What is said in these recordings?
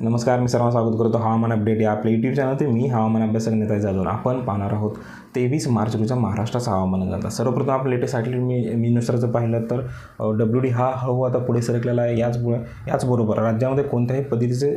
नमस्कार मी सर्वांना स्वागत करतो हवामान अपडेट या आपल्या यूट्यूब चॅनल ते मी हवामान अभ्यासक नेता जाधव. आपण पाहणार आहोत तेवीस मार्च रोजीचा महाराष्ट्राचा हवामान जाता सर्वप्रथम आपण लेटेस्ट मी मी नुसार जर पाहिलं तर डब्ल्यू डी हा हळू आता पुढे सरकलेला आहे. याचमुळे याचबरोबर राज्यामध्ये कोणत्याही पद्धतीचे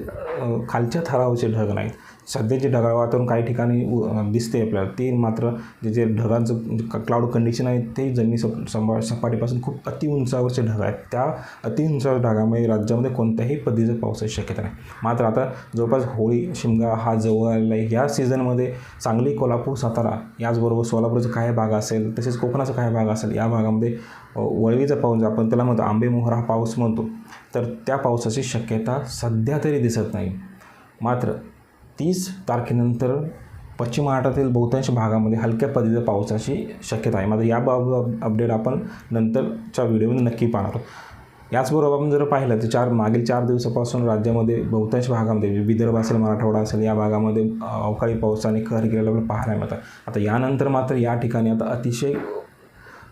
खालच्या थरावचे ढग नाहीत. सध्याचे ढगाळ वातावरण काही ठिकाणी दिसते आपल्याला. ते मात्र जे जे ढगांचं म्हणजे क्लाउड कंडिशन आहे ते जमिनी सप संभा सपाटीपासून खूप अति उंचावरचे ढग आहेत. त्या अति उंचावर ढगामुळे राज्यामध्ये कोणत्याही पद्धतीचं पावसाची शक्यता नाही. मात्र आता जवळपास होळी शिमगा हा जवळ आलेला आहे. या सीझनमध्ये सांगली कोल्हापूर सातारा याचबरोबर सोलापूरचा काही भाग असेल तसेच कोकणाचा काही भाग असेल या भागामध्ये वळवीचा पाऊस आपण त्याला म्हणतो आंबेमोहर हा पाऊस म्हणतो. तर त्या पावसाची शक्यता सध्या तरी दिसत नाही. मात्र तीस तारखेनंतर पश्चिम महाराष्ट्रातील बहुतांश भागामध्ये हलक्या पद्धतीच्या पावसाची शक्यता आहे. मात्र याबाबत अपडेट आपण नंतरच्या व्हिडिओमध्ये नक्की पाहणार आहोत. याचबरोबर आपण जर पाहिलं तर चार मागील चार दिवसापासून राज्यामध्ये बहुतांश भागामध्ये विदर्भ असेल मराठवाडा असेल या भागामध्ये अवकाळी पावसाने आणि कहर गेलेला आपल्याला पाहायला मिळतात आता यानंतर मात्र या ठिकाणी आता अतिशय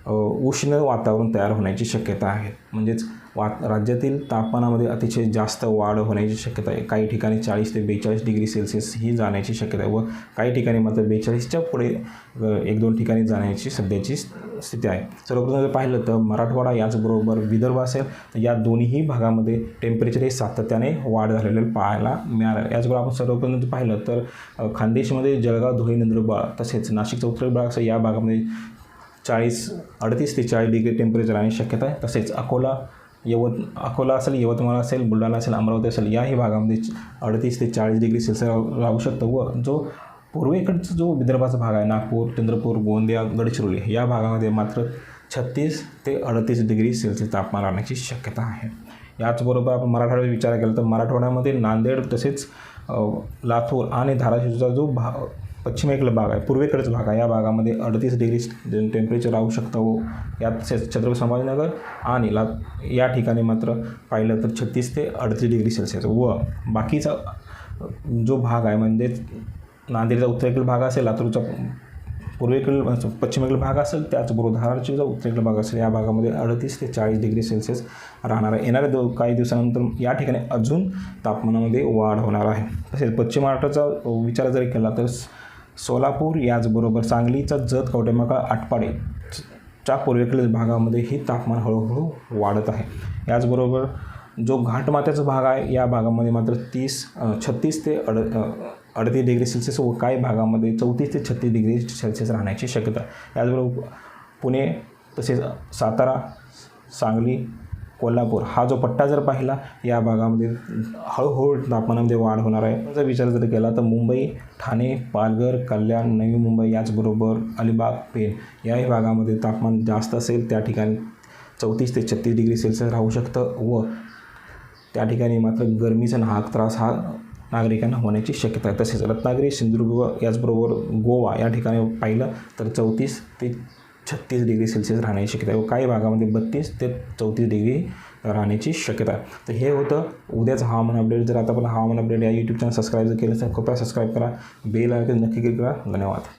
उष्ण वातावरण तयार होण्याची शक्यता आहे. म्हणजेच वा राज्यातील तापमानामध्ये अतिशय जास्त वाढ होण्याची शक्यता आहे. काही ठिकाणी चाळीस ते बेचाळीस डिग्री सेल्सिअस ही जाण्याची शक्यता आहे व काही ठिकाणी मात्र बेचाळीसच्या पुढे एक दोन ठिकाणी जाण्याची सध्याची स्थिती आहे. सर्वप्रथम जर पाहिलं तर मराठवाडा याचबरोबर विदर्भ असेल तर या दोन्हीही भागामध्ये टेम्परेचर हे सातत्याने वाढ झालेले पाहायला मिळालं. याचबरोबर आपण सर्वप्रथम जर पाहिलं तर खानदेशमध्ये जळगाव धुळे नंदुरबार तसेच नाशिकचा उत्तर भाग असेल या भागामध्ये चाळीस अडतीस ते चाळीस डिग्री टेम्परेचर राहण्याची शक्यता आहे. तसेच अकोला यवत अकोला असेल यवतमाळ असेल बुलढाणा असेल अमरावती असेल याही भागामध्ये अडतीस ते चाळीस डिग्री सेल्सिअस राहू शकतं व जो पूर्वेकडचा जो विदर्भाचा भाग आहे नागपूर चंद्रपूर गोंदिया गडचिरोली या भागामध्ये मात्र छत्तीस ते अडतीस डिग्री सेल्सिअस तापमान राहण्याची शक्यता आहे. याचबरोबर आपण मराठवाड्यात विचार केला तर मराठवाड्यामध्ये नांदेड तसेच लातूर आणि धाराशिवचा जो भा पश्चिमेकडे भाग आहे. पूर्वेकडचा भाग आहे. या भागामध्ये अडतीस डिग्री टेम्परेचर राहू शकतं व यात छ- छत्रपती संभाजीनगर आणि ला या ठिकाणी मात्र पाहिलं तर छत्तीस ते अडतीस डिग्री सेल्सिअस व बाकीचा जो भाग आहे म्हणजेच नांदेडचा उत्तरेकडील भाग असेल लातूरचा पूर्वेकडील पश्चिमेकडील भाग असेल त्याचबरोबर धाराशिवचा उत्तरेकडील भाग असेल या भागामध्ये अडतीस ते चाळीस डिग्री सेल्सिअस राहणार आहे. येणाऱ्या दो काही दिवसानंतर या ठिकाणी अजून तापमानामध्ये वाढ होणार आहे. तसेच पश्चिम महाराष्ट्राचा विचार जरी केला तर सोलापूर याचबरोबर सांगलीचा जत कवटेमाका आटपाडे च्या पूर्वेकडील भागामध्ये ही तापमान हळूहळू वाढत आहे. याचबरोबर जो घाटमात्याचा भाग आहे या भागामध्ये मात्र तीस छत्तीस ते अड अडतीस डिग्री सेल्सिअस व काही भागामध्ये चौतीस ते छत्तीस डिग्री सेल्सिअस राहण्याची शक्यता याचबरोबर पुणे तसेच सातारा सांगली कोल्हापूर. हा जो पट्टा जर पाहिला या भागामध्ये हळूहळू तापमानामध्ये वाढ होणार आहे. जर विचार जर केला तर मुंबई ठाणे पालघर कल्याण नवी मुंबई याचबरोबर अलिबाग पेण याही भागामध्ये तापमान जास्त असेल त्या ठिकाणी चौतीस ते छत्तीस डिग्री सेल्सिअस राहू शकतं व त्या ठिकाणी मात्र गरमीचा नाहक त्रास हा नागरिकांना होण्याची शक्यता आहे. तसेच रत्नागिरी सिंधुदुर्ग याचबरोबर गोवा या ठिकाणी पाहिलं तर चौतीस ते छत्तीस डिग्री सेल्सिअस राहण्याची शक्यता आहे. काही भागामध्ये बत्तीस ते चौतीस डिग्री राहण्याची शक्यता आहे. तर हे होतं उद्याचं हवामान अपडेट जर आता आपण हवामान अपडेट या यूट्यूब चॅनल सबस्क्राईब जर केलं तर कृपया सबस्क्राईब करा. बेल आयकन नक्की क्लिक करा. धन्यवाद.